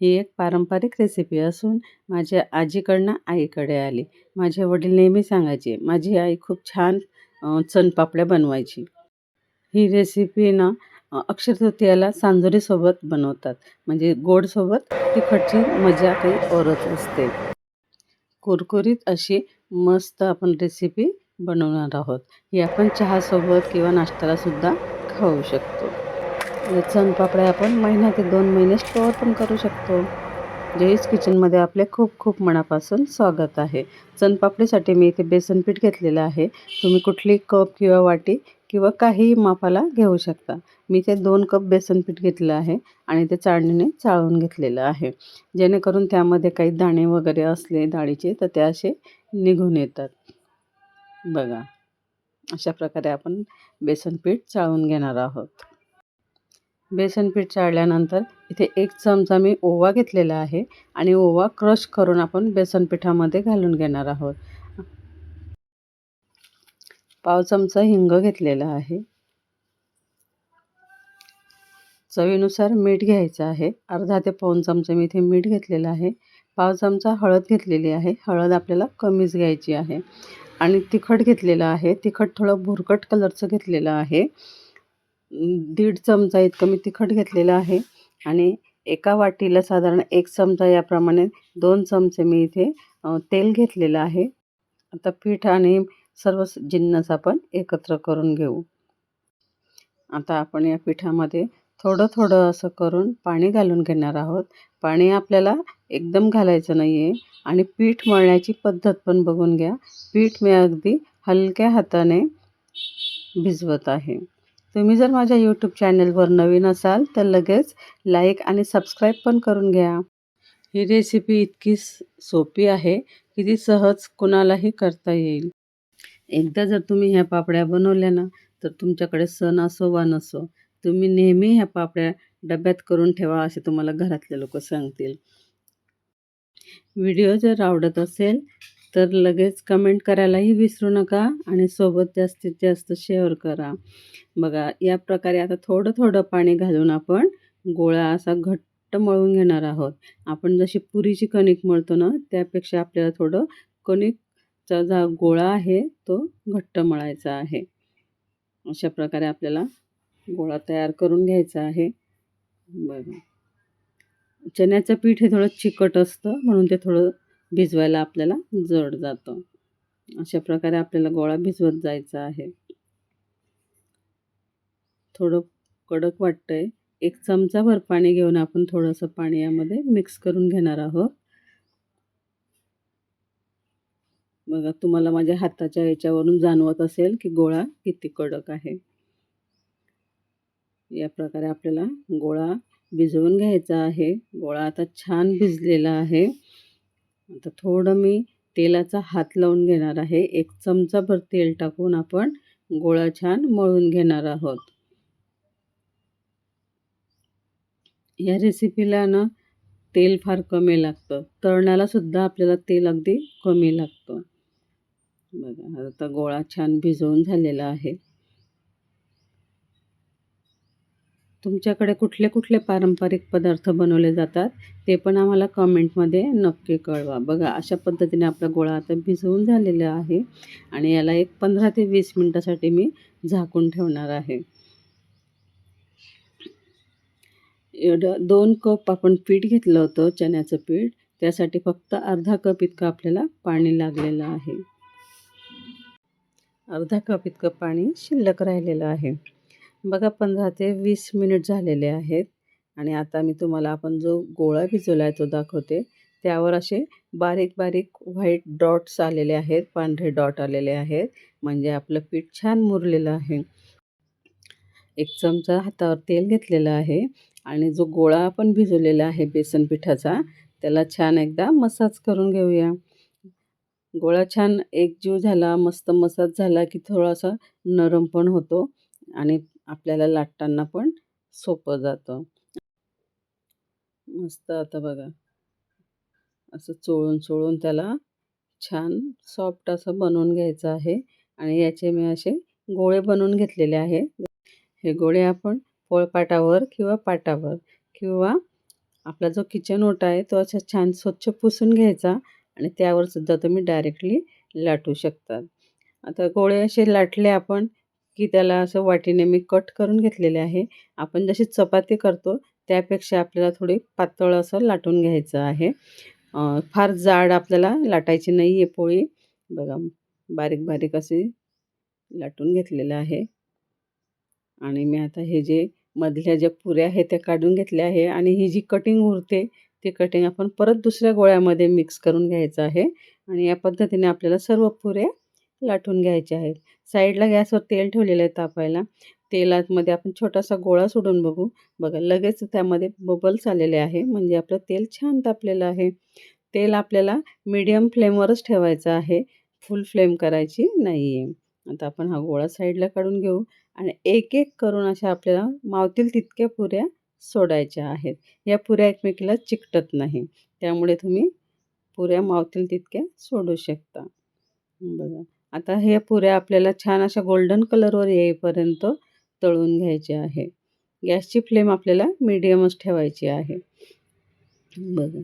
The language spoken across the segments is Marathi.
ही एक पारंपरिक रेसिपी असून माझ्या आजीकडनं आईकडे आली. माझे वडील नेहमी सांगायचे माझी आई खूप छान चणपापड्या बनवायची. ही रेसिपी ना अक्षरतृतीयाला सांजोरीसोबत बनवतात. म्हणजे गोडसोबत तिखटची मजा काही औरच असते कुरकुरीत अशी मस्त आपण रेसिपी बनवणार आहोत. ही आपण चहासोबत किंवा नाश्त्यालासुद्धा खाऊ शकतो. या चणपापड्या आपण महिना ते दोन महिने स्टोअर पण करू शकतो. जयीस किचनमध्ये आपले खूप खूप मनापासून स्वागत आहे. चणपापडीसाठी मी इथे बेसन पीठ घेतलेलं आहे. तुम्ही कुठली कप किंवा वाटी किंवा काहीही मापाला घेऊ शकता. मी ते दोन कप बेसन पीठ घेतलं आहे आणि ते चाळणीने चाळून घेतलेलं आहे. जेणेकरून त्यामध्ये काही दाणे वगैरे असले डाळीचे तर ते असे निघून येतात. बघा अशा प्रकारे आपण बेसन पीठ चाळून घेणार आहोत. बेसन पीठ चाळल्यानंतर इथे एक चमचा मी ओवा घेतलेला आहे आणि ओवा क्रश करून आपण बेसन पिठामध्ये घालून घेणार आहोत. पाव चमचा हिंग घेतलेला आहे. चवीनुसार मीठ घ्यायचं आहे. अर्धा ते पाऊन चमचा मी इथे मीठ घेतलेलं आहे. पाव चमचा हळद घेतलेली आहे. हळद आपल्याला कमीच घ्यायची आहे. आणि तिखट घेतलेलं आहे. तिखट थोडं भुरकट कलरचं घेतलेलं आहे. दीड चमचा इतकं मी तिखट घेतलेलं आहे. आणि एका वाटीला साधारण एक चमचा याप्रमाणे दोन चमचे मी इथे तेल घेतलेलं आहे. आता पीठ आणि सर्व जिन्नस आपण एकत्र करून घेऊ. आता आपण या पिठामध्ये थोडं थोडं असं करून पाणी घालून घेणार आहोत. पाणी आपल्याला एकदम घालायचं नाही आहे आणि पीठ मळण्याची पद्धत पण बघून घ्या. पीठ मी अगदी हलक्या हाताने भिजवत आहे. तुम्ही जर माझ्या यूट्यूब चॅनलवर नवीन असाल तर लगेच लाईक आणि सबस्क्राईब पण करून घ्या. ही रेसिपी इतकी सोपी आहे की ती सहज कुणालाही करता येईल. एकदा जर तुम्ही ह्या पापड्या बनवल्या ना तर तुमच्याकडे सण असो वा नसो तुम्ही नेहमी ह्या पापड्या डब्यात करून ठेवा असे तुम्हाला घरातले लोक सांगतील. व्हिडिओ जर आवडत असेल तर लगेच कमेंट करायलाही विसरू नका आणि सोबत जास्तीत जास्त शेअर करा. बघा या प्रकारे आता थोडं थोडं पाणी घालून आपण गोळा असा घट्ट मळून घेणार आहोत. आपण जशी पुरीची कणिक मळतो ना त्यापेक्षा आपल्याला थोडं कणिकचा जा गोळा आहे तो घट्ट मळायचा आहे. अशा प्रकारे आपल्याला गोळा तयार करून घ्यायचा आहे. बघा. चण्याचं पीठ हे थोडं चिकट असतं म्हणून ते थोडं भिजवायला आपल्याला जड जातं. अशा प्रकारे आपल्याला गोळा भिजवत जायचा आहे. थोडं कडक वाटतं आहे एक चमचाभर पाणी घेऊन आपण थोडंसं पाणी यामध्ये मिक्स करून घेणार आहोत. बघा तुम्हाला माझ्या हाताच्या याच्यावरून जाणवत असेल की गोळा किती कडक आहे. या प्रकारे आपल्याला गोळा भिजवून घ्यायचा आहे. गोळा आता छान भिजलेला आहे. आता थोडं मी तेलाचा हात लावून घेणार आहे. एक चमचाभर तेल टाकून आपण गोळा छान मळून घेणार आहोत. या रेसिपीला ना तेल फार कमी लागतं. तळण्यालासुद्धा आपल्याला तेल अगदी कमी लागतं. बघा आता गोळा छान भिजवून झालेला आहे. तुमच्याकडे कुठले कुठले पारंपरिक पदार्थ बनवले जातात ते पण आम्हाला कमेंटमध्ये नक्की कळवा. बघा अशा पद्धतीने आपला गोळा आता भिजवून झालेला आहे आणि याला एक पंधरा ते वीस मिनटासाठी मी झाकून ठेवणार आहे. एवढं दोन कप आपण पीठ घेतलं होतं चण्याचं पीठ. त्यासाठी फक्त अर्धा कप इतकं आपल्याला पाणी लागलेलं आहे. अर्धा कप इतकं पाणी शिल्लक राहिलेलं आहे. बघा पंधरा ते वीस मिनिट झालेले आहेत आणि आता मी तुम्हाला आपण जो गोळा भिजवला आहे तो दाखवते. त्यावर असे बारीक बारीक व्हाईट डॉट्स आलेले आहेत पांढरे डॉट आलेले आहेत. म्हणजे आपलं पीठ छान मुरलेलं आहे. एक चमचा हातावर तेल घेतलेलं आहे आणि जो गोळा आपण भिजवलेला आहे बेसन पिठाचा त्याला छान एकदा मसाज करून घेऊया. गोळा छान एकजीव झाला मस्त मसाज झाला की थोडासा नरम पण होतो आणि आपल्याला लाटताना पण सोपं जातं. मस्त आता बघा. असं चोळून चोळून त्याला छान सॉफ्ट असं बनवून घ्यायचं आहे आणि याचे मी असे गोळे बनवून घेतलेले आहे. हे गोळे आपण पोळपाटावर किंवा पाटावर किंवा आपला जो किचन ओटा आहे तो असा छान स्वच्छ पुसून घ्यायचा आणि त्यावर सुद्धा तुम्ही डायरेक्टली लाटू शकतात आता गोळे असे लाटले आपण की त्याला असं वाटीने मी कट करून घेतलेले आहे. आपण जशी चपाती करतो त्यापेक्षा आपल्याला थोडी पातळ असं लाटून घ्यायचं आहे. फार जाड आपल्याला लाटायची नाही आहे पोळी. बघा बारीक बारीक अशी लाटून घेतलेलं आहे. आणि मी आता हे जे मधल्या ज्या पुऱ्या आहेत त्या काढून घेतल्या आहे. आणि ही जी कटिंग उरते ती कटिंग आपण परत दुसऱ्या गोळ्यामध्ये मिक्स करून घ्यायचं आहे. आणि या पद्धतीने आपल्याला सर्व पुऱ्या लाटून घ्यायचे आहेत. साईडला गॅसवर तेल ठेवलेलं आहे तापायला. तेलामध्ये आपण छोटासा गोळा सोडून बघू. बघा लगेच त्यामध्ये बबल्स आलेले आहे. म्हणजे आपलं तेल छान तापलेलं आहे. तेल आपल्याला मीडियम फ्लेमवरच ठेवायचं आहे. फुल फ्लेम करायची नाही आहे आता आपण हा गोळा साईडला काढून घेऊ. आणि एक एक करून अशा आपल्याला मावतील तितक्या पुऱ्या सोडायच्या आहेत. या पुऱ्या एकमेकीला चिकटत नाही. त्यामुळे तुम्ही पुऱ्या मावतील तितक्या सोडू शकता. बघा. आता हे पुऱ्या आपल्याला छान अशा गोल्डन कलरवर येईपर्यंत तळून घ्यायचे आहे. गॅसची फ्लेम आपल्याला मीडियमच ठेवायची आहे. बघा.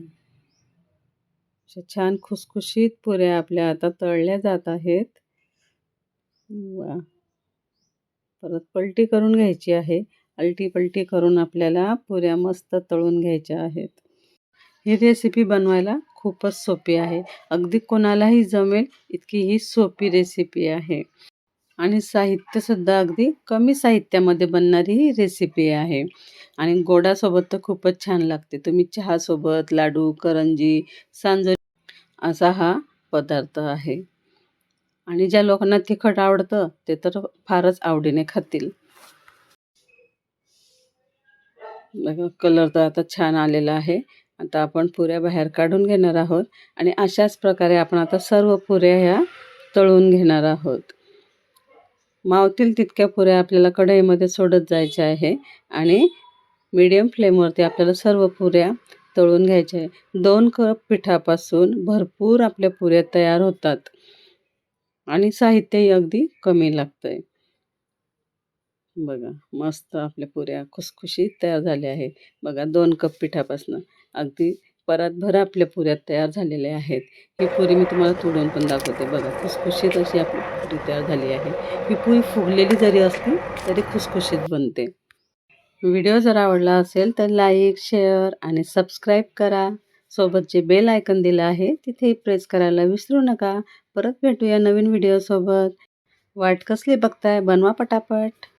अशा छान खुसखुशीत पुऱ्या आपल्या आता तळल्या जात आहेत. वा. परत पलटी करून घ्यायची आहे. अलटी पलटी करून आपल्याला पुऱ्या मस्त तळून घ्यायच्या आहेत. ही रेसिपी बनवायला खूपच सोपी आहे. अगदी कोणालाही जमेल इतकी ही सोपी रेसिपी आहे. आणि साहित्यसुद्धा अगदी कमी साहित्यामध्ये बनणारी ही रेसिपी आहे. आणि गोडासोबत तर खूपच छान लागते. तुम्ही चहासोबत लाडू करंजी सांजरी असा हा पदार्थ आहे. आणि ज्या लोकांना तिखट आवडतं ते तर फारच आवडीने खातील. बघा कलर तर आता छान आलेला आहे. आता आपण पुऱ्या बाहेर काढून घेणार आहोत आणि अशाच प्रकारे आपण आता सर्व पुऱ्या ह्या तळून घेणार आहोत. मावतील तितक्या पुऱ्या आपल्याला कढईमध्ये सोडत जायच्या आहे आणि मीडियम फ्लेमवरती आपल्याला सर्व पुऱ्या तळून घ्यायच्या आहे. दोन कप पिठापासून भरपूर आपल्या पुऱ्या तयार होतात आणि साहित्यही अगदी कमी लागतं आहे बघा मस्त आपल्या पुऱ्या खुसखुशीत तयार झाल्या आहे बघा दोन कप पिठापासून. अगदी परतभर आपल्या पुऱ्या तयार झालेल्या आहेत. ही पुरी मी तुम्हाला तोडून पण दाखवते. बघा खुसखुशीत अशी आपली पुरी तयार झाली आहे. ही पुरी फुगलेली जरी असली तरी खुसखुशीत बनते. व्हिडिओ जर आवडला असेल तर लाईक शेअर आणि सबस्क्राईब करा. सोबत जे बेल आयकन दिलं आहे तिथे प्रेस करायला विसरू नका. परत भेटूया नवीन व्हिडिओसोबत. वाट कसली बघताय? बनवा पटापट.